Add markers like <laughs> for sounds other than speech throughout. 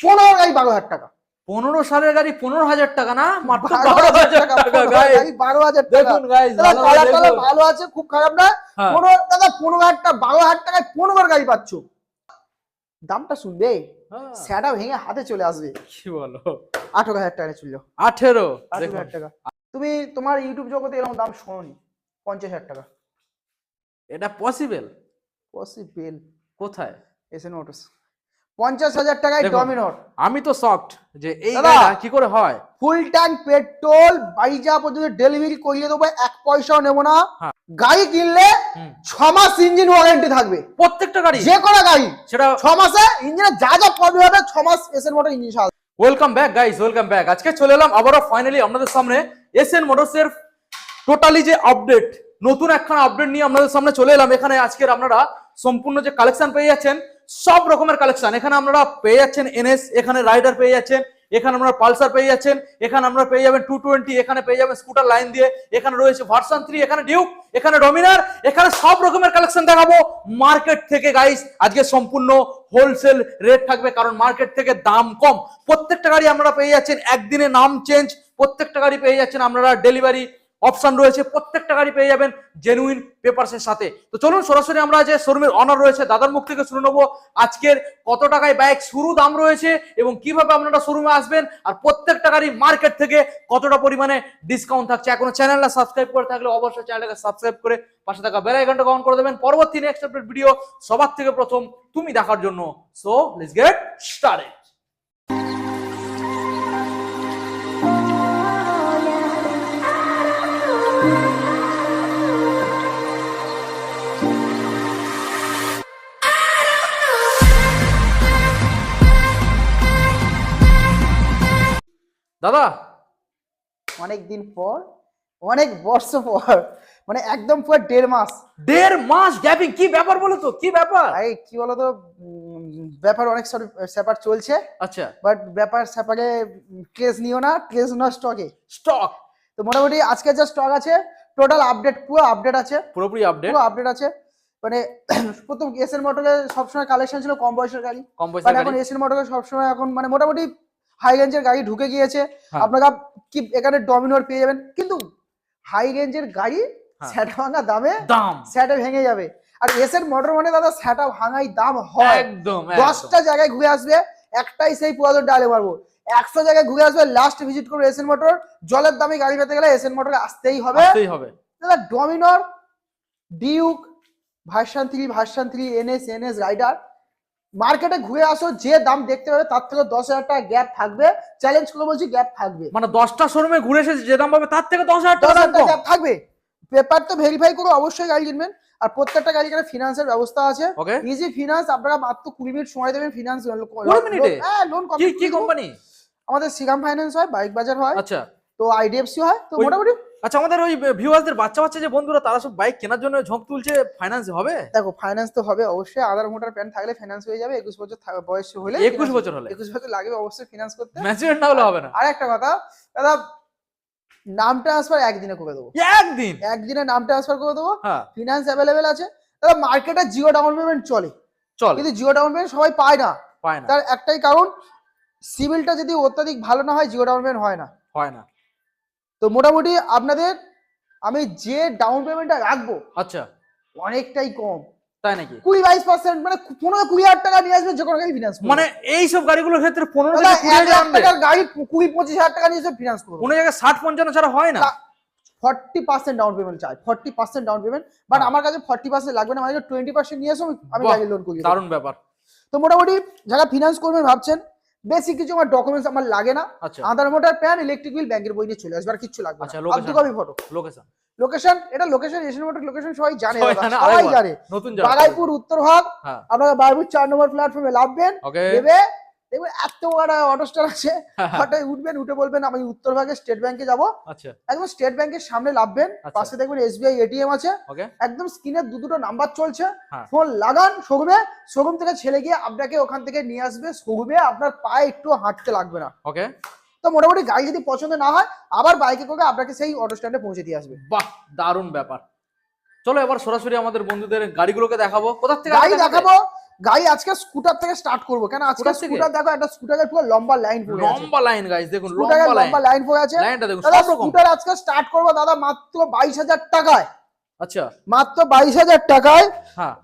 পনেরো গাড়ি বারো হাজার টাকা। পনেরো সালের গাড়ি পনেরো হাজার টাকা না? বারো হাজার টাকা টাকা টাকা। ভালো আছে খুব খারাপ না? হ্যাঁ। পনেরো দাদা পনেরো হাজার টাকা বারো হাজার টাকায় পনেরো গাড়ি পাচ্ছ। দামটা শুনবে? স্যাটা ভেঙে হাতে চলে আসবে। কি বলো? আঠারো হাজার টাকা চলল আঠেরো? আঠারো হাজার টাকা। তুমি তোমার ইউটিউব জগতে এরকম দাম শোনি পঞ্চাশ হাজার টাকা। এটা পসিবল পসিবল কোথায়? এসে নোটিস পঞ্চাশ হাজার টাকায়। ডমিনোর আমি তো শকড যে এই কি করে হয়? ফুল ট্যাঙ্ক পেট্রোল বাইজা পর্যন্ত ডেলিভারি করিয়ে দেবো এক পয়সাও নেব না। হ্যাঁ। গাড়ি কিনলে ছ মাস ইঞ্জিন ওয়ারেন্টি থাকবে। প্রত্যেকটা গাড়ি? যে কোনো গাড়ি। সেটা ছ মাসে ইঞ্জিনে যা যা প্রবলেম হবে ছ মাস এসের engine welcome back guys welcome back আজকে চলে এলাম আবারও ফাইনালি আপনাদের সামনে এসএন মোটরসের টোটালি যে আপডেট নতুন একখানা আপডেট নিয়ে আপনাদের সামনে চলে এলাম। এখানে আজকের আপনারা সম্পূর্ণ যে কালেকশন পেয়ে যাচ্ছেন সব রকমের কালেকশন এখানে আপনারা পেয়ে যাচ্ছেন এনএস এখানে রাইডার পেয়ে যাচ্ছেন, এখানে আপনারা পালসার পেয়ে যাচ্ছেন, এখানে আপনারা পেয়ে যাবেন টু টোয়েন্টি এখানে পেয়ে যাবেন স্কুটার লাইন দিয়ে, এখানে রয়েছে ভার্সন থ্রি এখানে ডিউক এখানে ডমিনার এখানে সব রকমের কালেকশন দেখাবো। মার্কেট থেকে গাইস আজকে সম্পূর্ণ হোলসেল রেট থাকবে, কারণ মার্কেট থেকে দাম কম। প্রত্যেকটা গাড়ি আপনারা পেয়ে যাচ্ছেন, একদিনে নাম চেঞ্জ প্রত্যেকটা গাড়ি পেয়ে যাচ্ছেন আপনারা ডেলিভারি অপশন রয়েছে, প্রত্যেকটা গাড়ি পেয়ে যাবেন জেনুইন পেপারসের সাথে। তো চলুন সরাসরি আমরা যে শোরুমের অনার রয়েছে, দাদার মুখ থেকে শুনে নেব আজকের কত টাকায় বাইক শুরু, দাম রয়েছে এবং কীভাবে আপনারা শোরুমে আসবেন আর প্রত্যেকটা গাড়ি মার্কেট থেকে কতটা পরিমাণে ডিসকাউন্ট থাকছে। এখনও চ্যানেলটা সাবস্ক্রাইব করে থাকলে অবশ্যই চ্যানেলটাকে সাবস্ক্রাইব করে পাশে থাকা বেল আইকনটা অন করে দেবেন। পরবর্তী নেক্সট ভিডিও সবার থেকে প্রথম তুমি দেখার জন্য। সো লেটস গেট স্টার্টেড দাদা? অনেক দিন পর অনেক বর্ষ পর মানে একদম পুরো দেড় মাস। দেড় মাস গ্যাপিং কি ব্যাপার বলো তো? কি ব্যাপার? আরে কি বলো তো ব্যাপার অনেক সব স্যাপার চলছে। আচ্ছা। বাট ব্যাপার স্যাপারে ট্রেস নিও না ট্রেস না স্টকে স্টক তো মোটামুটি আজকে যা স্টক আছে টোটাল আপডেট পুরো আপডেট আছে। পুরোপুরি আপডেট পুরো আপডেট আছে। মানে <clears throat> প্রথম এসএন মোটরে সবসময় কালেকশন ছিল কম বয়সের গাড়ি। কম বাট এখন এসএন মোটরে সবসময় এখন মানে মোটামুটি হাই রেঞ্জের গাড়ি ঢুকে গিয়েছে। হ্যাঁ। আপনারা কি এখানে ডমিনোর পেয়ে যাবেন। কিন্তু হাই রেঞ্জের গাড়ি হ্যাঁ। স্যাটা ভাঙা দামে দাম। স্যাটা ভেঙে যাবে। আর এসএন মোটর মানে দাদা স্যাটা ভাঙাই দাম হয়। একদম দশটা জায়গায় ঘুরে আসবে একটাই সেই পুরাতন ডালে মারবো। একশো জায়গায় ঘুরে আসবে লাস্ট ভিজিট করবে এসএন মোটর জলের দামে গাড়ি পেতে গেলে এসএন মোটরে আসতেই হবে। আসতেই হবে। দাদা Dominar Duke version three version three NS NS rider মার্কেটে ঘুরে আসো যে দাম দেখতে পাবে তার থেকে দশ হাজার টাকা গ্যাপ থাকবে। চ্যালেঞ্জ করে বলছি গ্যাপ থাকবে। মানে দশটা শোরুমে ঘুরে এসে যে দাম পাবে তার থেকে দশ হাজার টাকা গ্যাপ থাকবে। পেপার তো ভেরিফাই করে অবশ্যই গাড়ি কিনবেন। আর প্রত্যেকটা গাড়ি এখানে ফিনান্সের ব্যবস্থা আছে। ইজি ফিনান্স আপনারা মাত্র কুড়ি মিনিট সময় দেবেন ফিনান্স হ্যাঁ লোন কি কোম্পানি আমাদের শ্রীরাম ফাইন্যান্স হয় বাইক বাজার হয়। আচ্ছা। তো আইডিএফসি হয়। তো মোটামুটি আচ্ছা আমাদের ওই ভিউয়ারদের বাচ্চা বাচ্চা যে বন্ধুরা তারা সব বাইক কেনার জন্য ঝোঁক তুলছে ফাইন্যান্স হবে? দেখো ফাইন্যান্স তো হবে অবশ্যই। আধার মোটার প্যান থাকলে ফাইন্যান্স হয়ে যাবে একুশ বছর বয়স হলে একুশ বছর হলে। একুশ বছর লাগবে অবশ্যই ফিনান্স করতে। ম্যাচিউর না হলে হবে না। আর একটা কথা দাদা নাম ট্রান্সফার একদিনে করে দেবো। একদিন? একদিনে নাম ট্রান্সফার করে দেবো। ফিনান্স অ্যাভেলেবেল আছে। দাদা মার্কেটে জিও ডাউন পেমেন্ট চলে। চল। কিন্তু জিও ডাউন পেমেন্ট সবাই পায় না। পায় না। তার একটাই কারণ সিভিলটা যদি অত্যাধিক ভালো না হয় জিও ডাউন পেমেন্ট হয় না। হয় না। তো মোটামুটি আপনাদের আমি যে ডাউন পেমেন্টটা রাখব আচ্ছা। অনেকটাই কম। তাই নাকি? কুড়ি বাইশ পার্সেন্ট মানে পনেরো কুড়ি হাজার টাকা নিয়ে আসবে যে কোনো গাড়ি ফিনান্স মানে এই সব গাড়িগুলোর ক্ষেত্রে পনেরো টাকার গাড়ি কুড়ি পঁচিশ হাজার টাকা নিয়ে ফিনান্স করব। কোনো জায়গায় ষাট পঞ্চান্ন ছাড়া হয় না। ফর্টি পার্সেন্ট ডাউন পেমেন্ট চাই forty percent down payment but. আমার কাছে ফর্টি পার্সেন্ট লাগবে না মানে টোয়েন্টি পার্সেন্ট নিয়ে এসো আমি- আমি গাড়ি লোন করি দারুণ ব্যাপার। তো মোটামুটি যারা ফিনান্স করবেন ভাবছেন বেশি কিছু আমার ডকুমেন্টস আমার লাগে না। আচ্ছা। আধার মোটার প্যান ইলেকট্রিক বিল ব্যাংকের বই নিয়ে চলে আসবে আর কিছু লাগবে আচ্ছা, না location? আব্দু কবি ফটো লোকেশন লোকেশন এটা লোকেশন এশিয়ান মোটর লোকেশন সবাই জানে সবাই জানে, বাগাইপুর উত্তর ভাগ আপনারা বারপুর চার নম্বর প্ল্যাটফর্মে লাভবেন দেবে দেখবেন এত বড় অটো স্ট্যান্ড আছে হঠাৎ উঠবেন উঠে বলবেন আমি উত্তরভাগে স্টেট ব্যাংকে যাব। আচ্ছা। একদম স্টেট ব্যাংকের সামনে নামবেন আচ্ছা। পাশে দেখবেন এসবিআই এটিএম আছে। একদম স্ক্রিনে দু দুটো নাম্বার চলছে। হ্যাঁ। ফোন লাগান শোরুমে শোরুম থেকে ছেলে গিয়ে আপনাকে ওখান থেকে নিয়ে আসবে। শোরুমে আপনার পায়ে একটু হাঁটতে লাগবে না। ওকে। তো মোটামুটি গাড়ি যদি পছন্দ না হয় আবার বাইকে করে আপনাকে সেই অটো স্ট্যান্ডে পৌঁছে দিয়ে আসবে। বাহ দারুণ ব্যাপার। চলো এবার সরাসরি আমাদের বন্ধুদের গাড়িগুলোকে দেখাবো। কোথা থেকে গাড়ি দেখাবে? গাড়ি আজকে স্কুটার থেকে স্টার্ট করব। কেন? আজকে স্কুটার দেখো একটা স্কুটারের পুরো লম্বা লাইন পড়ে আছে। লম্বা লাইন গাইস দেখুন লম্বা লাইন লম্বা লাইন পড়ে আছে। দাদা স্কুটার আজকে স্টার্ট করব দাদা মাত্র বাইশ হাজার টাকায়। আচ্ছা। মাত্র বাইশ হাজার টাকায়। হ্যাঁ।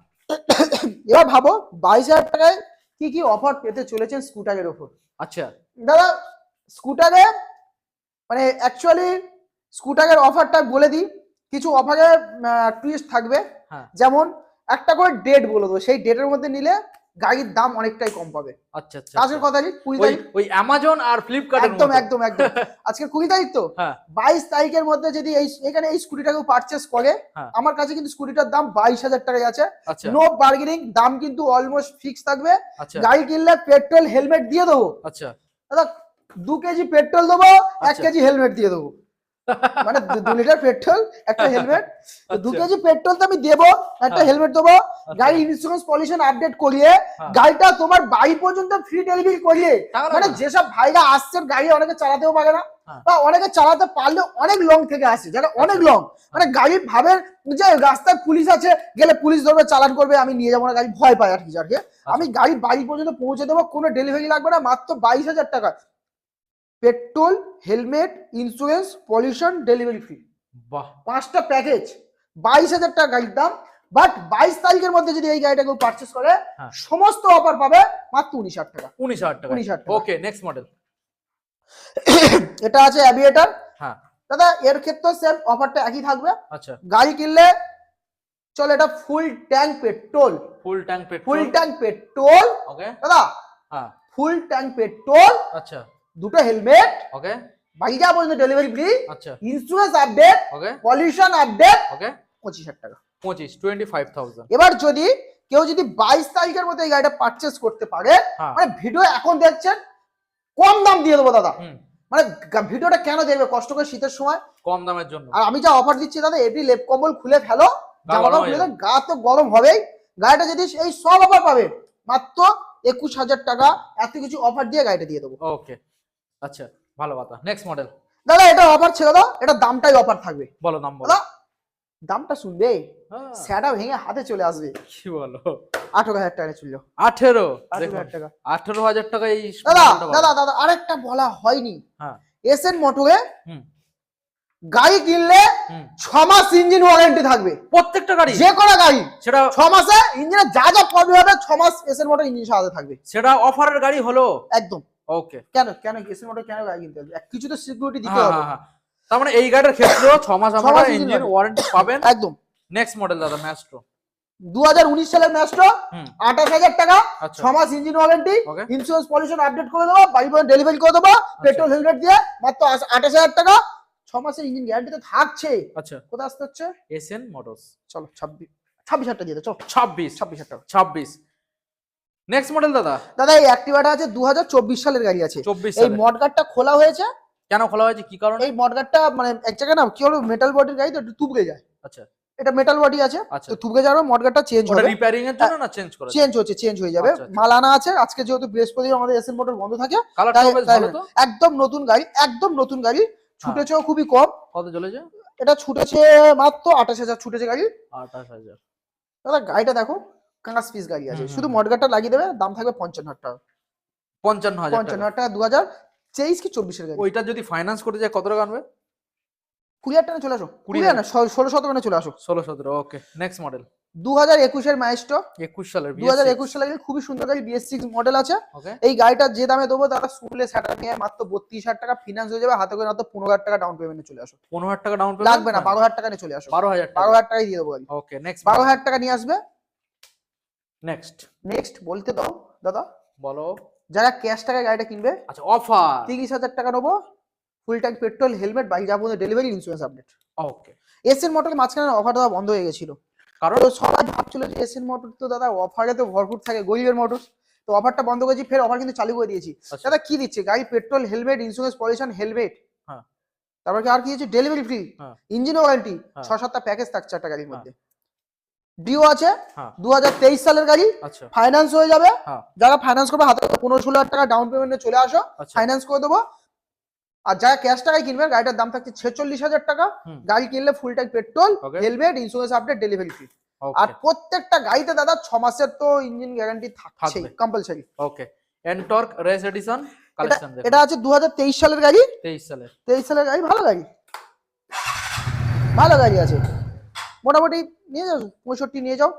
এবার ভাবো বাইশ হাজার টাকায় কি কি অফার পেতে চলেছেন স্কুটারের ওপর? আচ্ছা। দাদা স্কুটারে মানে অ্যাকচুয়ালি স্কুটারের অফারটা বলে দিই। কিছু অফারে টুইস্ট থাকবে। হ্যাঁ। যেমন একটা করে ডেট বলে দেবো। সেই ডেটের মধ্যে নিলে গাড়ির দাম অনেকটাই কম পাবে। আচ্ছা আচ্ছা আজকের কথা কি কুড়ি তারিখ ওই অ্যামাজন আর ফ্লিপকার্টের একদম একদম একদম। <laughs> আজকে কুড়ি তারিখ তো। হ্যাঁ। বাইশ তারিখের মধ্যে যদি এই এখানে এই পারচেস করে হ্যাঁ। আমার কাছে কিন্তু স্কুটিটার দাম বাইশ হাজার টাকায় আছে। আচ্ছা। নো বার্গেনিং দাম কিন্তু অলমোস্ট ফিক্স থাকবে। আচ্ছা। গাড়ি কিনলে পেট্রোল হেলমেট দিয়ে দেবো। আচ্ছা। দাদা দু কেজি পেট্রোল দেবো এক আচ্ছা। কেজি হেলমেট দিয়ে দেবো। মানে দু- লিটার পেট্রোল একটা হেলমেট দু আচ্ছা। কেজি পেট্রোল তো আমি দেবো একটা হ্যাঁ। হেলমেট দেবো আচ্ছা। গাড়ি ইন্স্যুরেন্স পলিউশন আপডেট করিয়ে হ্যাঁ। গাড়িটা তোমার বাড়ি পর্যন্ত ফ্রি ডেলিভারি করিয়ে মানে যেসব ভাইরা আসছেন গাড়ি অনেকে চালাতেও পারে না হ্যাঁ। বা অনেকে চালাতে পারলে অনেক লং থেকে আসে যারা অনেক লং মানে গাড়ি ভাবে যে রাস্তায় পুলিশ আছে গেলে পুলিশ ধরবে চালান করবে আমি নিয়ে যাব না গাড়ি ভয় পায় আর কি আমি গাড়ি বাড়ি পর্যন্ত পৌঁছে দেবো কোনো ডেলিভারি লাগবে না মাত্র বাইশ হাজার টাকা petrol helmet insurance pollution delivery free বাহ। পাঁচটা প্যাকেজ বাইশ হাজার টাকা গাড়ির দাম। বাট বাইশ তারিখের মধ্যে যদি এই গাড়িটা কেউ পারচেস করে হ্যাঁ। সমস্ত অফার পাবে মাত্র উনিশ হাজার টাকা। উনিশ হাজার টাকা। উনিশ হাজার ওকে নেক্সট মডেল এটা আছে অ্যাভিয়েটার হ্যাঁ। দাদা এর ক্ষেত্রে সেম অফারটা একই থাকবে। আচ্ছা। গাড়ি কিনলে চলো এটা full tank petrol full tank petrol full tank petrol okay দাদা হ্যাঁ। ফুল ট্যাঙ্ক পেট্রোল আচ্ছা। দুটো হেলমেট ওকে যাওয়া পর্যন্ত ডেলিভারি ফ্রি আচ্ছা। Insurance update okay pollution update okay পঁচিশ হাজার টাকা। পঁচিশ টোয়েন্টি ফাইভ থাউজেন্ড এবার যদি কেউ যদি বাইশ তারিখের মধ্যে এই গাড়িটা পারচেস করতে পারে হ্যাঁ। মানে ভিডিও এখন দেখছেন কম দাম দিয়ে দেবো দাদা। মানে ভিডিওটা কেন দেখবে? কষ্ট করে শীতের সময়। কম দামের জন্য। আর আমি যা অফার দিচ্ছি দাদা এভরি লেপ কম্বল খুলে ফেলো জামা খুলে গা তো গরম হবেই। গাড়িটা যদি এই সব অফার পাবে মাত্র একুশ হাজার টাকা এত কিছু অফার দিয়ে গাড়িটা দিয়ে দেবো। ওকে আচ্ছা ভালো কথা। নেক্সট মডেল দাদা এটা অফার ছিল দাও এটা দামটাই অফার থাকবে। বলো দাম বলো। দামটা শুনবে? হ্যাঁ, স্যাটা ভেঙে হাতে চলে আসবে। কি বলো? আঠারো হাজার টাকা চলল। আঠেরো? টাকা। আঠেরো হাজার টাকা এই দাদা দাদা দাদা আরেকটা বলা হয়নি। হ্যাঁ। এস এন মোটরে হুম। গাড়ি কিনলে ছ মাস ইঞ্জিন ওয়ারেন্টি থাকবে। প্রত্যেকটা গাড়ি? যে কোনো গাড়ি। সেটা ছ মাসে ইঞ্জিনে যা যা প্রবলেম হবে ছ মাস এস এন মোটর ইঞ্জিন সারাতে থাকবে। সেটা অফারের গাড়ি হলো? একদম। ওকে কেন কেন এস মোটর কেন গাড়ি কিনতে হবে? কিছু তো সিকিউরিটি দিতে হ্যাঁ হবে। হ্যাঁ হ্যাঁ। তার মানে এই গাড়ির ক্ষেত্রেও ছ মাস আমরা ইঞ্জিন ওয়ারেন্টি পাবেন। একদম। নেক্সট মডেল দাদা ম্যাস্ট্রো দু হাজার উনিশ সালের ম্যাচটা হুম। আঠাশ হাজার টাকা আচ্ছা। ছ মাস engine warranty insurance pollution update করে দেবো বাড়ি পর্যন্ত ডেলিভারি করে দেবো পেট্রোল হেলমেট দিয়ে মাত্র আশ- আঠাশ হাজার টাকা ছ মাসের ইঞ্জিন গ্যারান্টি তো থাকছে। আচ্ছা। কোথায় আসতে হচ্ছে? এসএন মোটরস চলো ছাব্বিশ ছাব্বিশ হাজার টাকা দিয়ে দাও চলো। ছাব্বিশ। ছাব্বিশ হাজার টাকা। ছাব্বিশ। নেক্সট মডেল দাদা? দাদা এই অ্যাক্টিভাটা আছে দু হাজার চব্বিশ সালের গাড়ি আছে। এই মডগার্ডটা খোলা হয়েছে। কেন খোলা হয়েছে? কি কারণে? এই মডগার্ডটা মানে এক জায়গায় না কি হলো মেটাল বডির গাড়ি তো একটু তুবকে যায়। আচ্ছা। এটা মেটাল বডি আছে আচ্ছা। তো তুবকে যাওয়ার মডগার্ডটা চেঞ্জ ওটা হবে। রিপেয়ারিং এর জন্য না চেঞ্জ করা চেঞ্জ হচ্ছে চেঞ্জ হয়ে যাবে। আচ্ছা, আচ্ছা। মাল আনা আছে আজকে যেহেতু বৃহস্পতি আমাদের এসএন মোটর বন্ধ থাকে একদম নতুন গাড়ি একদম নতুন গাড়ি। ছুটেছেও খুবই কম। কত চলেছে? এটা ছুটেছে মাত্র আঠাশ হাজার ছুটেছে গাড়ি। আঠাশ হাজার। দাদা গাড়িটা দেখো। কাঁচ পিস গাড়ি আছে। শুধু। মডগার্ডটা লাগিয়ে দেবে দাম থাকবে পঞ্চান্ন হাজার টাকা পঞ্চান্ন হাজার পঞ্চান্ন হাজার টাকা। দু হাজার তেইশ কি চব্বিশের গাড়ি? ওইটা যদি ফাইন্যান্স করতে যায় কত টাকা আনবে? কুড়ি হাজার টাকা চলে আসো। কুড়ি হাজার। না ষোলো ষোলো শতমানে চলে আসো। ষোলো সতেরো ওকে নেক্সট মডেল দু হাজার একুশের মাইস্টো একুশ সালের দু হাজার একুশ গাড়ি খুবই সুন্দর গাড়ি বিএস সিক্স মডেল আছে। এই গাড়িটা যে দামে দেবো তারা স্কুলে সেটা নিয়ে মাত্র বত্রিশ হাজার টাকা ফিনান্স হয়ে যাবে হাতে করে মাত্র পনেরো হাজার টাকা ডাউন পেমেন্টে চলে আসো। পনেরো হাজার টাকা ডাউন লাগবে না বারো হাজার টাকা নিয়ে চলে আসো। বারো হাজার বারো হাজার টাকাই দিয়ে দেবো গাড়ি। ওকে নেক্সট বারো হাজার টাকা নিয়ে আসবে নেক্সট নেক্সট বলতে দাও দাদা। বলো। যারা ক্যাশ টাকায় গাড়িটা কিনবে আচ্ছা অফার তিরিশ হাজার টাকা নেব full tank petrol helmet bike যাব delivery insurance update okay SN মোটরের মাঝখানে অফার দেওয়া বন্ধ হয়ে গেছিল। কারণ? তো সবাই ভাবছিল যে এসএন মোটর তো দাদা অফারে তো ভরপুর থাকে গরিবের মোটর তো অফারটা বন্ধ করেছি ফের অফার কিন্তু চালু করে দিয়েছি। আচ্ছা, দাদা কি দিচ্ছে? গাড়ি petrol helmet insurance pollution helmet হ্যাঁ। তারপর কি আর কি দিচ্ছে ডেলিভারি ফ্রি হ্যাঁ। ইঞ্জিন ওয়ারেন্টি হ্যাঁ। ছ সাতটা প্যাকেজ থাকছে একটা গাড়ির হ্যাঁ। মধ্যে ডিও আছে হ্যাঁ। দু সালের গাড়ি আচ্ছা। ফাইন্যান্স হয়ে যাবে। হ্যাঁ। যারা ফাইন্যান্স করবে হাতে পনেরো ষোলো হাজার টাকা ডাউন পেমেন্টে চলে আসো আচ্ছা। ফাইন্যান্স করে দেবো। আর যারা ক্যাশ টাকায় কিনবে গাড়িটার দাম থাকছে ছেচল্লিশ হাজার টাকা। গাড়ি কিনলে full tank petrol helmet insurance update delivery free আর প্রত্যেকটা গাড়িতে দাদা ছ মাসের তো ইঞ্জিন গ্যারান্টি থাকবে। Compulsory okay NTorq race edition এটা কালেকশন এটা আছে দুহাজার তেইশ সালের গাড়ি। 23 সালের। তেইশ সালের গাড়ি ভালো গাড়ি। ভালো গাড়ি আছে। মোটামুটি নিয়ে যাও পঁয়ষট্টি নিয়ে যাও।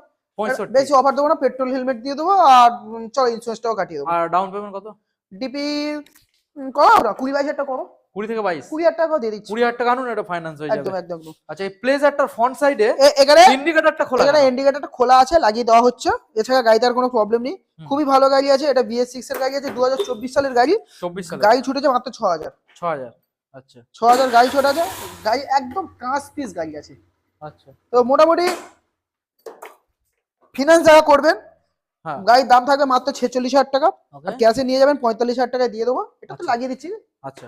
বেশি অফার দেবো না পেট্রোল হেলমেট দিয়ে দেবো আর চলো ইন্স্যুরেন্সটাও কাটিয়ে দেবো। আর ডাউন পেমেন্ট কত? ডিপি করো ওটা কুড়ি বাইশ হাজার টাকা করো। 20 থেকে 22 কুড়ি হাজার টাকা দিয়ে দিচ্ছি। 20 হাজার টাকা আনুন এটা ফাইন্যান্স হয়ে যাবে। একদম একদম। আচ্ছা এই প্লেজারটার ফ্রন্ট সাইডে এ- এখানে ইন্ডিকেটরটা খোলা এখানে ইন্ডিকেটরটা খোলা আছে লাগিয়ে দেওয়া হচ্ছে। এছাড়া গাড়িটার কোনো প্রবলেম নেই। খুবই ভালো গাড়ি আছে এটা বিএস সিক্স এর গাড়ি আছে দু হাজার চব্বিশ সালের গাড়ি। 24 সালে গাড়ি ছুটেছে মাত্র ছ হাজার 6000 আচ্ছা। ছ হাজার গাড়ি ছোট আছে গাড়ি একদম কাঁচ পিস গাড়ি আছে। আচ্ছা। তো মোটামুটি ফিনান্স যারা করবেন হ্যাঁ। গাড়ির দাম থাকবে মাত্র ছেচল্লিশ হাজার টাকা আর ক্যাশে নিয়ে যাবেন পঁয়তাল্লিশ হাজার টাকা দিয়ে দেবো। এটা তো আচ্ছা। লাগিয়ে দিচ্ছি। আচ্ছা।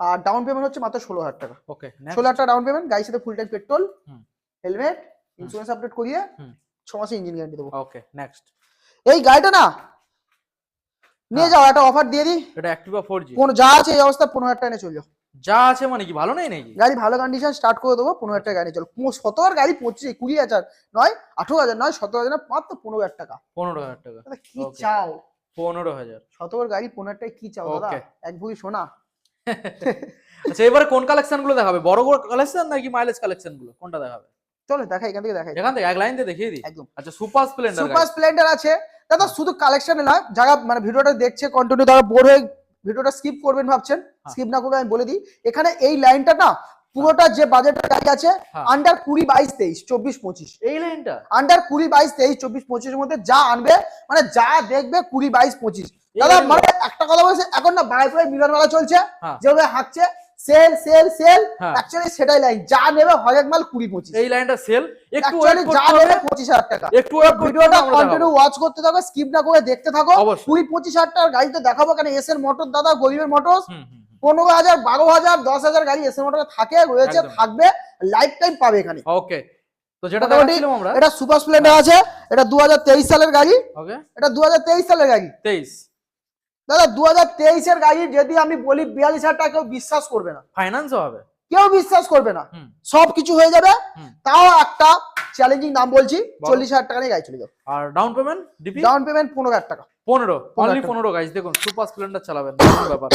আর ডাউন পেমেন্ট হচ্ছে মাত্র ষোলো হাজার টাকা। ওকে ষোলো হাজার টাকা ডাউন পেমেন্ট গাড়ির সাথে full time petrol helmet insurance update করিয়ে ছ মাসে ইঞ্জিন গ্যারান্টি দেবো। ওকে নেক্সট এই গাড়িটা না নিয়ে হ্যাঁ। যাও একটা অফার দিয়ে দিই। এটা অ্যাক্টিভা 4G কোনো যা আছে এই অবস্থা পনেরো হাজার টাকা নিয়ে চলে যাও। যা আছে মানে কি ভালো নেই নাকি? গাড়ি ভালো কন্ডিশন স্টার্ট করে দেবো পনেরো হাজার টাকা গাড়ি চলো। সতেরো হাজার গাড়ি পঁচিশ কুড়ি হাজার নয় আঠেরো হাজার নয় সতেরো হাজার না, মাত্র পনেরো হাজার টাকা। 15000 টাকা। দাদা কি. চাও 15000 সতেরো গাড়ি পনেরো হাজার টাকা কি চাও দাদা? এক ভুড়ি সোনা। <laughs> আচ্ছা এবারে কোন কালেকশনগুলো দেখাবে? বড় বড় কালেকশন নাকি মাইলেজ কালেকশনগুলো? কোনটা দেখাবে? চলো দেখা এখান থেকে দেখাই এখান থেকে এক লাইন দিয়ে দেখিয়ে দিই। একদম। আচ্ছা সুপার স্প্লেন্ডার সুপার স্প্লেন্ডার আছে। দাদা শুধু কালেকশনে নয় যারা মানে ভিডিওটা দেখছে কন্টিনিউ তারা বোর হয়ে ভিডিওটা স্কিপ করবেন ভাবছেন হ্যাঁ। স্কিপ না করে আমি বলে দিই এখানে এই লাইনটা না পুরোটা যে বাজেট আছে হ্যাঁ। আন্ডার কুড়ি বাইশ তেইশ চব্বিশ পঁচিশ এই লাইনটা আন্ডার কুড়ি বাইশ তেইশ চব্বিশ পঁচিশের মধ্যে যা আনবে মানে যা দেখবে কুড়ি বাইশ পঁচিশ দাদা মানে একটা কথা বলছে এখন না বাড়ি মিলন মেলা চলছে হ্যাঁ। যেভাবে হাঁকছে সেল সেল সেল। অ্যাকচুয়ালি সেটাই লাইন যা নেবে হরেক মাল কুড়ি পঁচিশ। এই লাইনটা সেল একটু যা নেবে পঁচিশ হাজার টাকা। একটু করতে ভিডিওটা কন্টিনিউ ওয়াচ করতে থাকো স্কিপ না করে দেখতে থাকো। কুড়ি পঁচিশ হাজার টাকার গাড়ি তো দেখাবো কারণ এস এর মোটর দাদা গরিবের মোটর। পনেরো হাজার বারো হাজার দশ হাজার গাড়ি এস এর মোটরে থাকে রয়েছে থাকবে লাইফ টাইম পাবে এখানে। ওকে তো যেটা দেখাচ্ছিলাম আমরা। এটা সুপার স্প্লেন্ডার আছে। এটা দু হাজার তেইশ সালের গাড়ি। ওকে এটা দু হাজার তেইশ সালের গাড়ি। 23 দাদা দু হাজার তেইশের গাড়ি যদি আমি বলি বিয়াল্লিশ হাজার টাকা কেউ বিশ্বাস করবে না। ফাইন্যান্স হবে। কেউ বিশ্বাস করবে না। সব কিছু হয়ে যাবে। তাও একটা চ্যালেঞ্জিং নাম বলছি চল্লিশ হাজার টাকা নিয়ে গাড়ি চলে যাও আর ডাউন পেমেন্ট ডাউন পেমেন্ট পনেরো হাজার টাকা। 15 অনলি পনেরো গাইজ দেখুন সুপার স্প্লেন্ডার চালাবেন ব্যাপার।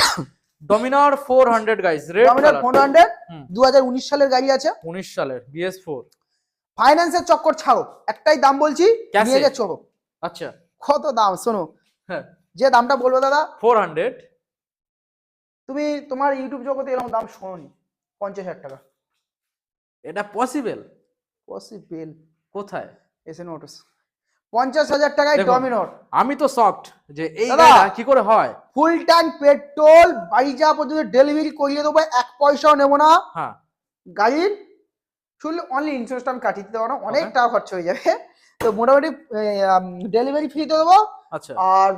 ডমিনার 400 গাইস রেড ডমিনার পনেরো হান্ড্রেড হুম। দু সালের গাড়ি আছে। 19 সালের বিএস BS4 ফাইন্যান্সের চক্কর ছাড়ো। একটাই দাম বলছি নিয়ে? চলো। আচ্ছা। কত দাম শোনো। হ্যাঁ। যে দামটা বলব দাদা? 400 তুমি তোমার ইউটিউব জগতে এরকম দাম শোনি পঞ্চাশ হাজার টাকা। এটা পসিবল পসিবল কোথায়? এসে নোটিস পঞ্চাশ হাজার টাকায়। ডমিনোর আমি তো শকড যে এই কি করে হয়? ফুল ট্যাঙ্ক পেট্রোল বাড়ি যাওয়া পর্যন্ত ডেলিভারি করিয়ে দেবো এক পয়সাও নেব না। হ্যাঁ। গাড়ির শুধু অনলি ইন্স্যুরেন্সটা আমি কাটিয়ে দিতে পারব না অনেক টাকা খরচা হয়ে যাবে। তো মোটামুটি ডেলিভারি ফ্রি তো দেবো আচ্ছা। আর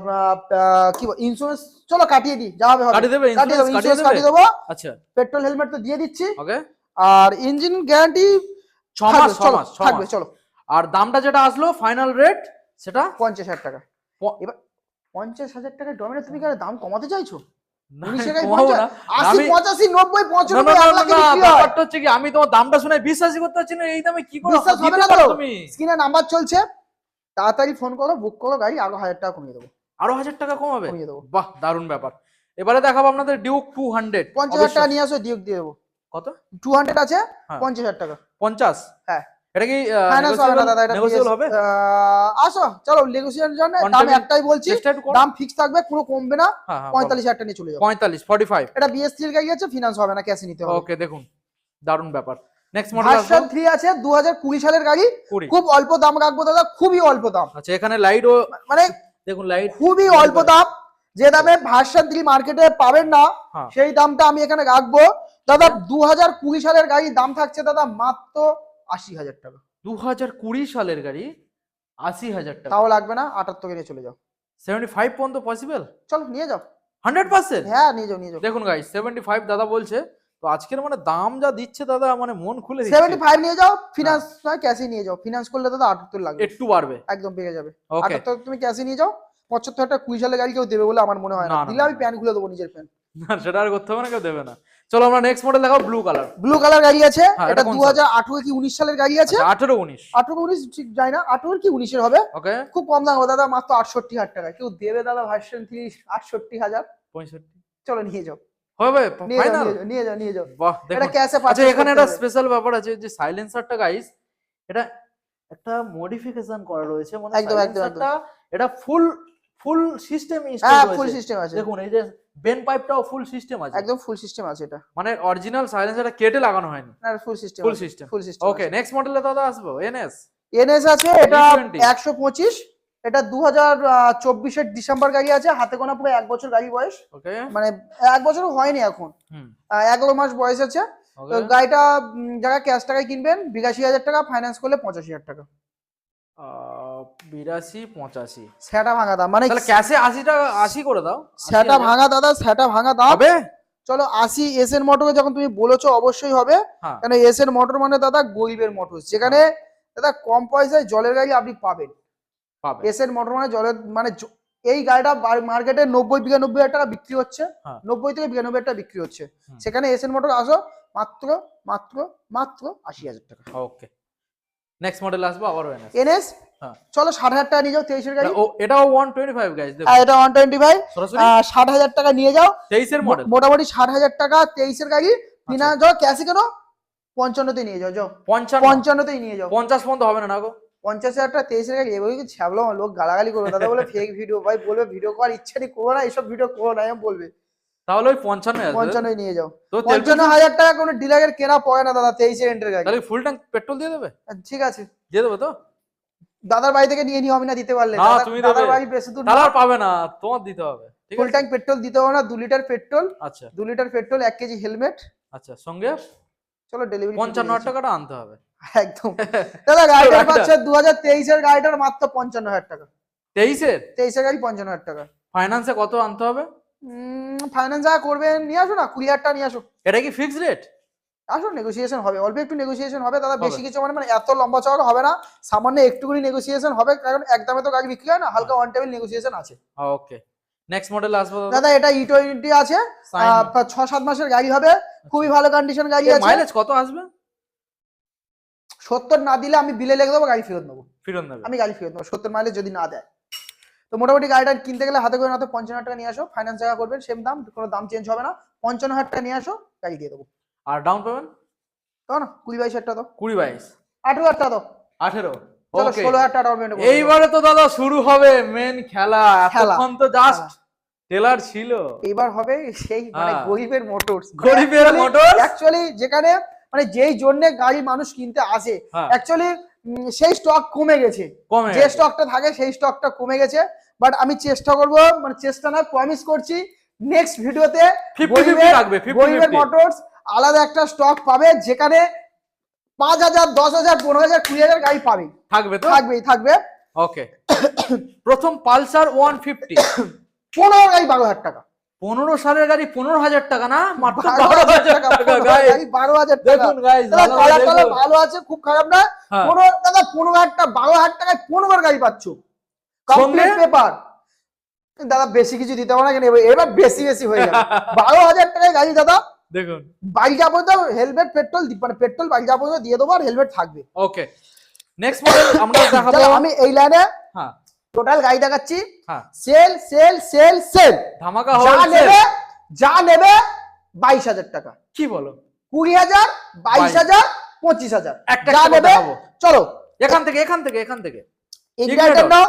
কি ইন্স্যুরেন্স চলো কাটিয়ে দিই যা হবে হবে। কাটিয়ে দেবে ইন্স্যুরেন্স কাটিয়ে ইন্স্যুরেন্স দেবে কাটিয়ে দেবো। আচ্ছা। পেট্রোল হেলমেট তো দিয়ে দিচ্ছি। ওকে আর ইঞ্জিন গ্যারান্টি 6 মাস 6 মাস থাকবে চলো। আর দামটা যেটা আসলো ফাইনাল রেট সেটা? পঞ্চাশ হাজার টাকা। এবার পঞ্চাশ হাজার টাকায় ডমিনো তুমি কি দাম কমাতে চাইছো? আমি- তোমার দামটা শুনে বিশ্বাসই করতে পারছি না এই দামে কি করে স্ক্রিনে নাম্বার চলছে। তাড়াতাড়ি ফোন করো বুক করো গাড়ি আরও হাজার টাকা কমিয়ে দেবো। আরও হাজার টাকা কমাবে? কমিয়ে দেবো। বাহ দারুণ ব্যাপার। এবারে দেখাবো আপনাদের ডিউক টু হান্ড্রেড পঞ্চাশ হাজার টাকা নিয়ে আসো ডিউক দিয়ে দেবো। কত? টু হান্ড্রেড আছে হ্যাঁ। পঞ্চাশ হাজার টাকা। পঞ্চাশ? হ্যাঁ। এটা কি হবে নেগোসিয়েবল আসো চলো জন্য দাম একটাই বলছি চেষ্টা দাম ফিক্স থাকবে কোনো কমবে না হ্যাঁ হ্যাঁ পঁয়তাল্লিশ হাজার টাকা নিয়ে চলে যাও। এটা বিএসসি এর গাড়ি আছে ফিনান্স হবে না ক্যাশে নিতে হবে। ওকে দেখুন দারুণ ব্যাপার। নেক্সট মডেল ভার্সন আসলো আছে দু হাজার কুড়ি সালের গাড়ি। খুব অল্প দাম রাখব দাদা খুবই অল্প দাম। আচ্ছা এখানে লাইটও মানে দেখুন লাইট খুবই অল্প দাম। যে দামে ভার্সন থ্রি মার্কেটে পাবেন না হ্যাঁ। সেই দামটা আমি এখানে রাখব। দাদা দু হাজার কুড়ি সালের গাড়ির দাম থাকছে দাদা মাত্র টাকা। সালের গাড়ি তাও লাগবে না আটাত্তর নিয়ে চলে যাও। সেভেন্টি ফাইভ পর্যন্ত পসিবল চলো নিয়ে যাও। হান্ড্রেড পার্সেন্ট হ্যাঁ নিয়ে যাও নিয়ে যাও। দেখুন গাই সেভেন্টি ফাইভ দাদা বলছে তো আজকের মানে দাম যা দিচ্ছে দাদা মানে মন খুলে সেভেন্টি ফাইভ নিয়ে যাও ফিনান্স নয় ক্যাশে নিয়ে যাও। ফিনান্স করলে দাদা আটাত্তর লাগবে। একটু বাড়বে। একদম পেয়ে যাবে। আটাত্তর তুমি ক্যাশে নিয়ে যাও। পঁচাত্তর একটা কুড়ি সালের গাড়ি কেউ দেবে বলে আমার মনে হয় না। দিলে আমি। প্যান খুলে দেবো নিজের প্যান না সেটা আর করতে হবে না কেউ দেবে না। চলো আমরা নেক্সট মডেল দেখাবো ব্লু কালার ব্লু কালার গাড়ি আছে। হ্যাঁ, এটা এটা কোন দু হাজার আঠারো কি উনিশ সালের গাড়ি আছে? আচ্ছা আঠেরো উনিশ। আঠারো উনিশ ঠিক যায় না। আঠারো কি উনিশের হবে? ওকে। খুব কম দাম হবে দাদা মাত্র আটষট্টি হাজার টাকা কেউ দেবে দাদা ভার্সন থ্রি আটষট্টি হাজার। পঁয়ষট্টি। চলো নিয়ে যাও। হবে ফাইনাল নিয়ে যাও, নিয়ে যাও বাহ এটা ক্যাশে আচ্ছা এখানে একটা স্পেশাল ব্যাপার আছে যে সাইলেন্সারটা গাইস এটা একটা মডিফিকেশন করা রয়েছে মানে একদম, একদম, এটা ফুল ফুল সিস্টেম হ্যাঁ ফুল সিস্টেম আছে। দেখুন এই যে বেন পাইপটাও ফুল সিস্টেম আছে। একদম ফুল সিস্টেম আছে এটা। মানে অরিজিনাল সাইলেন্সারটা কেটে লাগানো হয়নি। না full system full system full system okay next মডেলে দাদা আসব এনএস এনএস আছে এটা E20 একশো পঁচিশ এটা দু হাজার চব্বিশের ডিসেম্বর গাড়ি আছে হাতে গোনা পুরো এক বছর গাড়ি বয়স। মানে এক বছর হয়নি এখন। এগারো মাস বয়স আছে। তো গাড়িটা যারা ক্যাশ টাকায় কিনবেন বিরাশি হাজার টাকা ফাইন্যান্স করলে পঁচাশি হাজার টাকা। বিরাশি পঁচাশি। সেটা ভাঙা দাম। মানে ক্যাশে আশি টাকা আশি করে দাও। সেটা ভাঙা দাদা সেটা ভাঙা দাম। হবে? চলো আশি এস এন মোটরে যখন তুমি বলেছ অবশ্যই হবে। হ্যাঁ। কেন এস এন মোটর মানে দাদা গরিবের মোটর যেখানে দাদা কম পয়সায় জলের গাড়ি আপনি পাবেন। পাবে এস মোটর মানে জলের মানে এই গাড়িটা মার্কেটে নব্বই বিরানব্বই হাজার টাকা বিক্রি হচ্ছে। হ্যাঁ। নব্বই থেকে বিরানব্বই হাজার টাকা বিক্রি হচ্ছে। সেখানে এস এন মোটর আসো মাত্র মাত্র মাত্র আশি হাজার টাকা। ওকে। নেক্সট মডেল আসব আবারও এনএস এনএস হ্যাঁ। চলো ষাট হাজার টাকা নিয়ে যাও তেইশের গাড়ি। ও এটাও ওয়ান টোয়েন্টি ফাইভ গাইজ এটা ওয়ান টোয়েন্টি ফাইভ ষাট হাজার টাকা নিয়ে যাও। তেইশের মডেল মোটামুটি ষাট হাজার টাকা তেইশের গাড়ি। তিন আচ্ছা। যাও ক্যাশে কেন পঞ্চান্নতে নিয়ে যাও যাও। পঞ্চান্ন। পঞ্চান্নতেই নিয়ে যাও। পঞ্চাশ পর্যন্ত হবে না না গো? পঞ্চাশ হাজার টাকা তেইশের গাড়ি এগুলো কি ছ্যাবলো লোক গালাগালি করবে। দাদা বলে ফেক ভিডিও ভাই বলবে ভিডিও করার ইচ্ছা নেই করো না এইসব ভিডিও করো না এম বলবে। তাহলে ওই পঞ্চান্ন আসবে পঞ্চান্নই নিয়ে যাও। পঞ্চান্ন হাজার টাকা কোনো ডিলারের কেনা পড়ে না দাদা তেইশের এন্টের গাড়ি তাহলে ফুল ট্যাঙ্ক পেট্রোল দিয়ে দেবে? ঠিক আছে। দিয়ে দেবে তো? দাদার বাড়ি থেকে নিয়ে নিও আমি না দিতে পারলে। তুমি দাদার বাড়ি বেশি দূর আর পাবে না তোমার দিতে হবে ফুল ট্যাঙ্ক পেট্রোল দিতে হবে না দু লিটার পেট্রোল আচ্ছা। দু লিটার পেট্রোল এক কেজি হেলমেট আচ্ছা সঙ্গে চলো ডেলিভারি পঞ্চান্ন টাকাটা আনতে হবে। একদম। <laughs> দাদা গাড়িটার দু হাজার তেইশের গাড়িটার মাত্র পঞ্চান্ন হাজার টাকা। তেইশের? তেইশের গাড়ি পঞ্চান্ন হাজার টাকা। ফাইন্যান্সে কত আনতে হবে? ফাইন্যান্স যা করবেন নিয়ে আসো না কুড়ি হাজার টাকা নিয়ে আসো। এটা কি ফিক্সড রেট আসো নেগোসিয়েশন হবে। অল্প একটু নেগোসিয়েশন হবে দাদা বেশি কিছু মানে মানে এত লম্বা চওড়া হবে না। সামান্য একটুখানি নেগোসিয়েশন হবে কারণ একদমে তো গাড়ি বিক্রি হয় না হালকা ওয়ান টেবিল নেগোসিয়েশন আছে। ওকে নেক্সট মডেল আসব দাদা? এটা ই টোয়েন্টি আছে। ছ সাত মাসের গাড়ি হবে। খুবই ভালো কন্ডিশন গাড়ি আছে। মাইলেজ কত আসবে? সত্তর না দিলে আমি বিলে লেগে দেবো গাড়ি ফেরত নেব। ফিরন দেবে আমি গাড়ি ফেরত নেব সত্তর মাইলে যদি না দেয়। তো মোটামুটি গাড়িটা কিনতে গেলে হাতে করে না তো পঞ্চান্ন টাকা নিয়ে আসো ফাইন্যান্স জায়গা করবেন সেম দাম কোনো দাম চেঞ্জ হবে না। পঞ্চান্ন হাজার টাকা নিয়ে আসো গাড়ি দিয়ে দেবো। আর ডাউন পেমেন্ট তাও না কুড়ি বাইশ হাজার টাকা দাও। কুড়ি বাইশ। আঠেরো হাজার টাকা দাও। আঠেরো? ষোলো হাজার টাকা এইবারে তো দাদা শুরু হবে মেন খেলা। এতক্ষণ তো জাস্ট টেলার ছিল। এইবার হবে সেই মানে হ্যাঁ। গরিবের মোটরস গরিবের মোটরস? অ্যাকচুয়ালি যেখানে মানে যেই জন্য গাড়ি মানুষ কিনতে আসে অ্যাকচুয়ালি সেই স্টক কমে গেছে। যে স্টকটা থাকে সেই স্টকটা কমে গেছে। বাট আমি চেষ্টা করব মানে চেষ্টা না প্রমিস করছি নেক্সট ভিডিওতে গরিবের মোটরস আলাদা একটা স্টক পাবে যেখানে পাঁচ হাজার দশ হাজার পনেরো হাজার কুড়ি হাজার গাড়ি পাবে। থাকবে তো? থাকবেই থাকবে। ওকে প্রথম পালসার ওয়ান ফিফটি পনেরো গাড়ি বারো হাজার টাকা। পনেরো সালের গাড়ি পনেরো হাজার টাকা না? মাত্র বারো হাজার টাকা টাকা বারো দেখুন ভালো আছে খুব খারাপ না? হ্যাঁ। পনেরো দাদা পনেরো হাজার টাকা বারো হাজার টাকায় পনেরো গাড়ি পাচ্ছ। কমপ্লিট? পেপার দাদা বেশি কিছু দিতে হবে না কেন? এবার- বেশি বেশি হয়ে যাবে। <laughs> বারো হাজার টাকায় গাড়ি দাদা। দেখুন। বাড়ি যাব তো হেলমেট পেট্রোল মানে পেট্রোল বাড়ি যাব দিয়ে দেবো আর হেলমেট থাকবে। ওকে নেক্সট মডেল আমরা <coughs> দেখাবো। আমি এই লাইনে হ্যাঁ। টোটাল গাড়ি দেখাচ্ছি। সেল সেল সেল সেল ধামাকা যা নেবে যা নেবে বাইশ হাজার টাকা। কি বলো? কুড়ি হাজার বাইশ। হাজার পঁচিশ হাজার। একটা যা নেবে চলো। এখান থেকে এখান থেকে এখান থেকে। নাও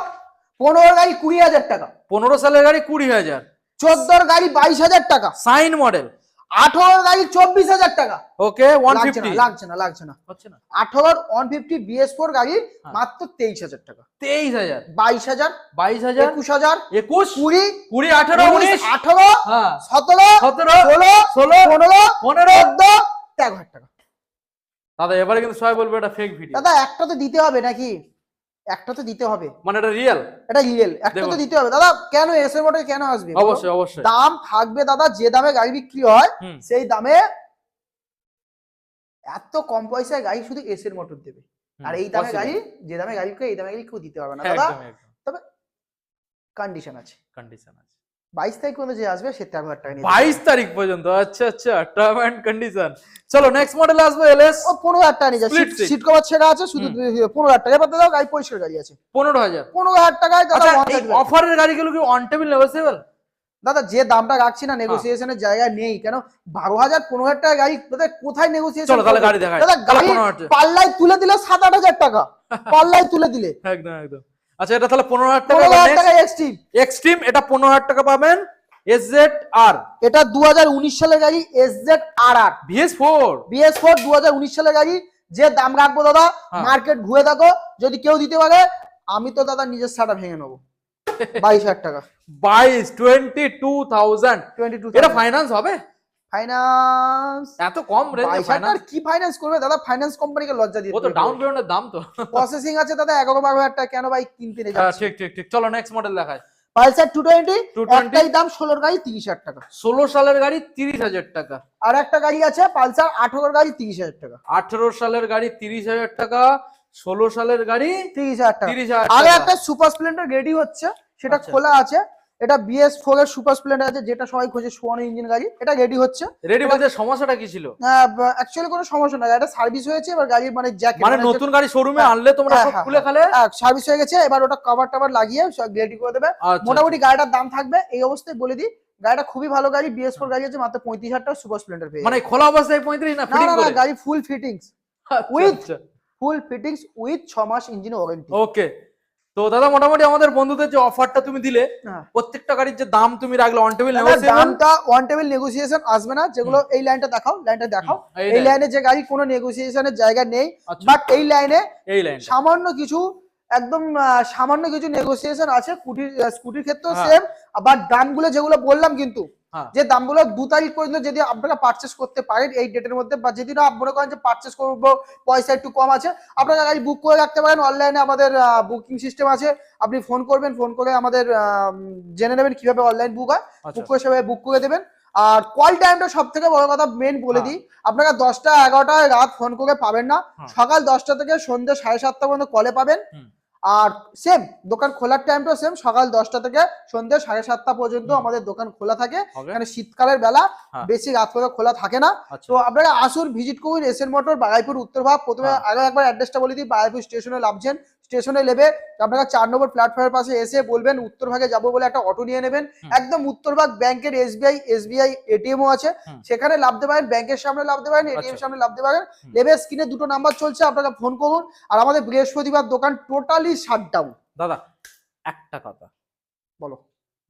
পনেরো গাড়ি কুড়ি হাজার টাকা। পনেরো সালের গাড়ি কুড়ি হাজার। চোদ্দোর গাড়ি বাইশ হাজার টাকা। Shine model. আঠারোর গাড়ি চব্বিশ হাজার টাকা। ওকে ওয়ান ফিফটি লাগছে না লাগছে না। হচ্ছে না। আঠারোর ওয়ান ফিফটি বিএস ফোর গাড়ি। মাত্র তেইশ হাজার টাকা। তেইশ হাজার। বাইশ হাজার বাইশ হাজার একুশ হাজার একুশ কুড়ি কুড়ি আঠারো উনিশ আঠারো হ্যাঁ। সতেরো সতেরো ষোলো ষোলো পনেরো পনেরো। চোদ্দ তেরো হাজার টাকা। দাদা এবারে কিন্তু সবাই বলবে এটা ফেক ভিডিও দাদা একটা তো দিতে হবে নাকি? একটা তো দিতে হবে। মানে এটা রিয়েল এটা রিয়েল একটা তো দিতে হবে। দাদা কেন এসে মোটর কেন আসবে? অবশ্যই অবশ্যই। দাম থাকবে দাদা যে দামে গাড়ি বিক্রি হয় সেই দামে এত কম পয়সায় গাড়ি শুধু এস এর মোটর দেবে। আর এই দামে গাড়ি যে দামে গাড়ি এই দামে গাড়ি কেউ দিতে পারবে না। দাদা তবে কন্ডিশন আছে। কন্ডিশন আছে। বাইশ তারিখ পর্যন্ত যে আসবে সে তেরো হাজার টাকা বাইশ তারিখ পর্যন্ত? আচ্ছা আচ্ছা টার্ম অ্যান্ড কন্ডিশন চলো নেক্সট মডেল আসবে এলএস ও পনেরো হাজার টাকা নিয়ে seat। সিট কভার ছেড়া আছে শুধু পনেরো হাজার টাকা। দাদা গাড়ি পরিষ্কার গাড়ি আছে। পনেরো হাজার। পনেরো হাজার টাকায় দাদা আচ্ছা। অফারের গাড়িগুলো কি অন টেবিল নেগোসিয়েবল দাদা যে দামটা রাখছি হ্যাঁ। না নেগোসিয়েশনের জায়গা নেই। কেন? বারো হাজার পনেরো হাজার টাকা গাড়ি দাদা কোথায় নেগোসিয়েশন তাহলে গাড়ি দেখাই। দাদা গাড়ি পাল্লায় তুলে দিলে সাত আট হাজার টাকা। <laughs> পাল্লায় তুলে দিলে। একদম একদম। আচ্ছা এটা তাহলে পনেরো হাজার টাকা টাকা এক্সট্রিম এক্সট্রিম এটা পনেরো হাজার টাকা পাবেন। এস জেড আর এটা দু হাজার উনিশ সালের গাড়ি এস জেড আর আর ভিএস ফোর বিএস ফোর দু সালের গাড়ি যে দাম রাখব দাদা হ্যাঁ। মার্কেট ঘুরে থাকো যদি কেউ দিতে পারে আমি তো দাদা নিজের সাটা ভেঙে নেব। <laughs> বাইশ হাজার টাকা। বাইশ twenty two thousand twenty two এটা ফাইন্যান্স হবে? ফাইন্যান্স এত কম রেঞ্জে ফাইন্যান্স কি ফাইন্যান্স করবে? দাদা ফাইন্যান্স কোম্পানিকে লজ্জা দিয়ে ও তো ডাউন পেমেন্টের দাম তো। প্রসেসিং আছে দাদা এগারো বারো হাজার টাকা। কেন ভাই কিনতে নিয়ে হ্যাঁ, যাচ্ছে? ঠিক ঠিক ঠিক। চলো নেক্সট মডেল দেখায় পালসার টু টোয়েন্টি 220 একটাই দাম ষোলোর গাড়ি তিরিশ হাজার টাকা। ষোলো সালের গাড়ি তিরিশ হাজার টাকা। আর একটা গাড়ি আছে পালসার আঠেরোর গাড়ি তিরিশ হাজার টাকা। আঠেরো সালের গাড়ি তিরিশ হাজার টাকা ষোলো সালের গাড়ি তিরিশ হাজার টাকা। তিরিশ হাজার আগে একটা সুপার স্প্লেন্ডার রেডি হচ্ছে সেটা আচ্ছা। খোলা আছে। এটা বিএস ফোর এর সুপার স্প্লেন্ডার আছে যেটা সবাই খোঁজে সোয়ান ইঞ্জিন গাড়ি। এটা রেডি হচ্ছে। রেডি বলতে সমস্যাটা কি ছিল? অ্যাকচুয়ালি কোনো সমস্যা নাই এটা সার্ভিস হয়েছে এবার গাড়ির মানে জ্যাক মানে নতুন গাড়ি শোরুমে হ্যাঁ, আনলে তোমরা হ্যাঁ, সব হ্যাঁ, খুলে খালে সার্ভিস হয়ে গেছে এবার ওটা কভার টাভার লাগিয়ে সব রেডি করে দেবে। আচ্ছা, মোটামুটি গাড়িটার দাম থাকবে এই অবস্থায় বলে দিই গাড়িটা খুবই ভালো গাড়ি বিএস ফোর গাড়ি আছে মাত্র পঁয়ত্রিশ হাজার টাকা সুপার স্প্লেন্ডার পেয়ে মানে খোলা অবস্থায় পঁয়ত্রিশ না না না না গাড়ি full fittings with full fittings with ছ মাস ইঞ্জিন ওয়ারেন্টি ওকে তো দাদা মোটামুটি আমাদের বন্ধুদের যে অফারটা তুমি দিলে হ্যাঁ। প্রত্যেকটা গাড়ির যে দাম তুমি রাখলে অন টেবিল দামটা ওয়ান টেবিল নেগোসিয়েশন আসবে না যেগুলো এই লাইনটা দেখাও লাইনটা দেখাও এই লাইনে যে গাড়ি কোনো নেগোসিয়েশনের জায়গা নেই আচ্ছা বাট এই লাইনে এই লাইন সামান্য কিছু একদম সামান্য কিছু নেগোসিয়েশন আছে স্কুটির স্কুটির ক্ষেত্রেও হ্যাঁ। সেম আবার দামগুলো যেগুলো বললাম কিন্তু হ্যাঁ। যে দামগুলো দু তারিখ পর্যন্ত যদি আপনারা পারচেস করতে পারেন এই ডেটের মধ্যে বা যদি না মনে করেন যে পারচেস করব পয়সা একটু কম আছে আপনারা গাড়ি বুক করে রাখতে পারেন। অনলাইনে আমাদের বুকিং সিস্টেম আছে। আপনি ফোন করবেন ফোন করে আমাদের জেনে নেবেন কীভাবে অনলাইন বুক হয়। আচ্ছা। বুক করে সেভাবে বুক করে দেবেন। আর কল টাইমটা সব থেকে বড় কথা মেন বলে হ্যাঁ। দিই আপনারা দশটা এগারোটায় রাত ফোন করে পাবেন না। হ্যাঁ। সকাল দশটা থেকে সন্ধ্যে সাড়ে সাতটা পর্যন্ত কলে পাবেন। আর সেম দোকান খোলার টাইমটাও সেম সকাল দশটা থেকে সন্ধ্যা সাড়ে সাতটা পর্যন্ত আমাদের দোকান খোলা থাকে। এখানে শীতকালের বেলা হ্যাঁ। বেশি রাত করে খোলা থাকে না। আচ্ছা। তো আপনারা আসুন ভিজিট করুন এসএন মোটর বাগাইপুর উত্তরভাগ। প্রথমে হ্যাঁ। আগে একবার অ্যাড্রেসটা বলে দিই বাগাইপুর স্টেশনে নামছেন স্টেশনে নেবে আপনারা চার নম্বর প্ল্যাটফর্মের পাশে এসে বলবেন উত্তরভাগে যাব বলে একটা অটো নিয়ে নেবেন। একদম উত্তরভাগ ব্যাংকের এসবিআই এসবিআই এটিএমও আছে। সেখানে লাভতে পারেন ব্যাংকের সামনে লাভতে পারেন এটিএম আচ্ছা। সামনে লাভতে পারেন। নেবে স্ক্রিনে দুটো নাম্বার চলছে আপনারা ফোন করুন। আর আমাদের বৃহস্পতিবার দোকান টোটালি শাটডাউন দাদা একটা কথা। বলো।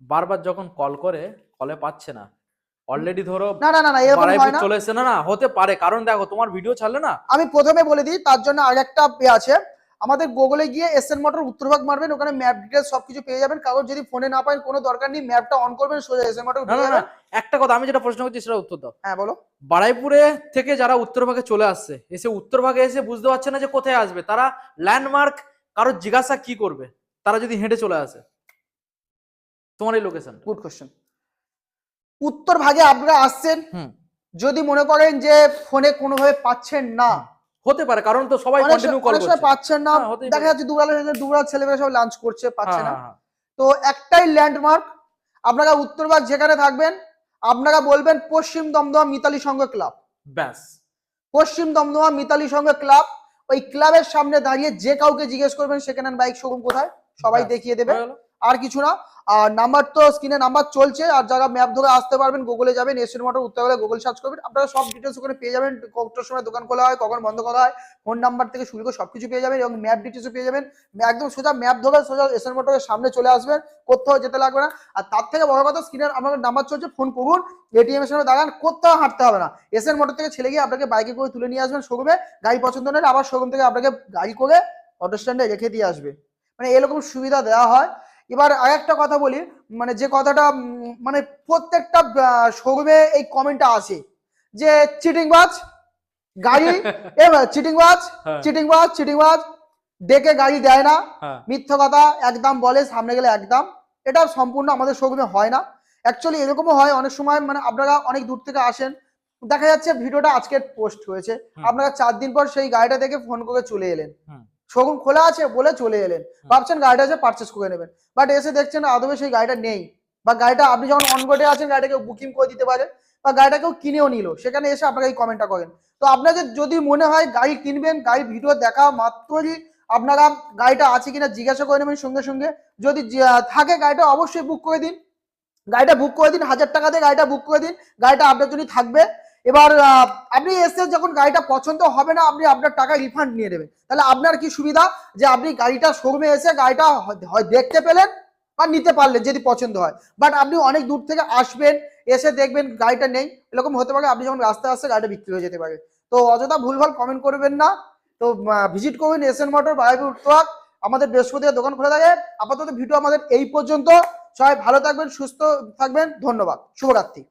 বারবার যখন কল করে কলে পাচ্ছে না। অলরেডি ধরো না না না না এরকম হয় না। চলে এসছে। না না হতে পারে। কারণ দেখো তোমার ভিডিও ছাড়লে না আমি প্রথমে বলে দিই তার জন্য আরেকটা পে আছে। আমাদের গুগলে গিয়ে এসএন মোটর উত্তরভাগ মারবেন ওখানে ম্যাপ ডিটেলস সবকিছু পেয়ে যাবেন। কাগজ যদি ফোনে না পান কোনো দরকার নেই ম্যাপটা অন করবেন সোজা এসএন মোটর একটা কথা আমি যেটা প্রশ্ন করছি সেটা উত্তর দাও। হ্যাঁ বলো। বারাইপুরে থেকে যারা উত্তর ভাগে চলে আসছে এসে উত্তর ভাগে এসে বুঝতে পারছে না যে কোথায় আসবে তারা ল্যান্ডমার্ক কারও জিজ্ঞাসা কি করবে? তারা যদি হেঁটে চলে আসে। তোমার এই লোকেশন গুড কোশ্চেন উত্তর ভাগে আপনারা আসছেন। যদি মনে করেন যে ফোনে কোনোভাবে পাচ্ছেন না হতে পারে কারণ তো সবাই কন্টিনিউ কল করছে। পাচ্ছেন না। হ্যাঁ, দেখা। যাচ্ছে দুবেলা দুবেলা ছেলেমেয়েরা সব লাঞ্চ করছে পাচ্ছে হ্যাঁ, না। হ্যাঁ। তো একটাই ল্যান্ডমার্ক আপনারা উত্তরভাগ যেখানে থাকবেন আপনারা বলবেন পশ্চিম দমদমা মিতালি সংঘ ক্লাব ব্যাস। পশ্চিম দমদমা মিতালি সংঘ ক্লাব ওই ক্লাবের সামনে দাঁড়িয়ে যে কাউকে জিজ্ঞেস করবেন সেকেন্ড হ্যান্ড বাইক শোরুম কোথায়? সবাই দেখিয়ে দেবে। আর কিছু না। আর নাম্বার তো স্ক্রিনে নাম্বার চলছে, আর যারা ম্যাপ ধরে আসতে পারবেন গুগলে যাবেন এসির মোটর উত্তর গেলে গুগল সার্চ করবেন। আপনারা সব ডিটেলস ওখানে পেয়ে যাবেন কতটার সময় দোকান খোলা হয়, কখন বন্ধ করা হয় ফোন নাম্বার থেকে শুরু করে সবকিছু পেয়ে যাবেন এবং ম্যাপ ডিটেলসও পেয়ে যাবেন। একদম সোজা ম্যাপ ধরে সোজা এসএন মোটরের সামনে চলে আসবেন, কোথাও যেতে লাগবে না। আর তার থেকে বড় কথা স্ক্রিনের আপনার নাম্বার চলছে ফোন করুন এটিএম এর সামনে দাঁড়ান, কোথাও হাঁটতে হবে না। এসএন মোটর থেকে ছেলে গিয়ে আপনাকে বাইকে করে তুলে নিয়ে আসবেন শোরুমে গাড়ি পছন্দ হলে আবার শোরুম থেকে আপনাকে গাড়ি করে অটো স্ট্যান্ডে রেখে দিয়ে আসবে। মানে এরকম সুবিধা দেওয়া হয়। এবার আরেকটা কথা বলি মানে যে কথাটা মানে প্রত্যেকটা শোরুমে এই কমেন্টটা আসে যে চিটিং বাজ গাড়ি <laughs> চিটিং বাজ হ্যাঁ, চিটিং বাজ চিটিং বাজ ডেকে গাড়ি দেয় না। হ্যাঁ। মিথ্যা কথা একদম বলে সামনে গেলে একদম। এটা সম্পূর্ণ আমাদের শোরুমে হয় না। অ্যাকচুয়ালি এরকমও হয় অনেক সময় মানে আপনারা অনেক দূর থেকে আসেন। দেখা যাচ্ছে ভিডিওটা আজকে পোস্ট হয়েছে। আপনারা চার দিন পর সেই গাড়িটা দেখে ফোন করে চলে এলেন। শোরুম খোলা আছে বলে চলে এলেন। ভাবছেন গাড়িটা আছে পারচেস করে নেবেন। বাট এসে দেখছেন আদবে সেই গাড়িটা নেই। বা গাড়িটা আপনি যখন অনবোর্ডে আছেন গাড়িটাকে বুকিং করে দিতে পারেন বা গাড়িটা কেউ কিনেও নিল। সেখানে এসে আপনাকে এই কমেন্টটা করেন। তো আপনাদের যদি মনে হয় গাড়ি কিনবেন গাড়ির ভিডিও দেখা মাত্রই আপনারা গাড়িটা আছে কিনা জিজ্ঞাসা করে নেবেন সঙ্গে সঙ্গে। যদি থাকে গাড়িটা অবশ্যই বুক করে দিন। গাড়িটা বুক করে দিন হাজার টাকা দিয়ে গাড়িটা বুক করে দিন। গাড়িটা আপনার জন্য থাকবে। এবার আপনি এসে যখন গাড়িটা পছন্দ হবে না, আপনি আপনার টাকা রিফান্ড নিয়ে নেবেন। তাহলে আপনার কি সুবিধা? যে আপনি গাড়িটা শোরুমে এসে গাড়িটা হয়- দেখতে পেলেন বা নিতে পারলেন যদি পছন্দ হয়। বাট আপনি অনেক দূর থেকে আসবেন, এসে দেখবেন গাড়িটা নেই। এরকম হতে পারে আপনি যখন রাস্তায় আসতে গাড়িটা বিক্রি হয়ে যেতে পারে। তো অযথা ভুলভাল কমেন্ট করবেন না। তো ভিজিট করবেন এস এন মোটর বারাইপুর উত্তরাক আমাদের বৃহস্পতিবার দোকান খোলা থাকে। আপাতত ভিডিও আমাদের এই পর্যন্ত। সবাই ভালো থাকবেন, সুস্থ থাকবেন। ধন্যবাদ। শুভরাত্রি।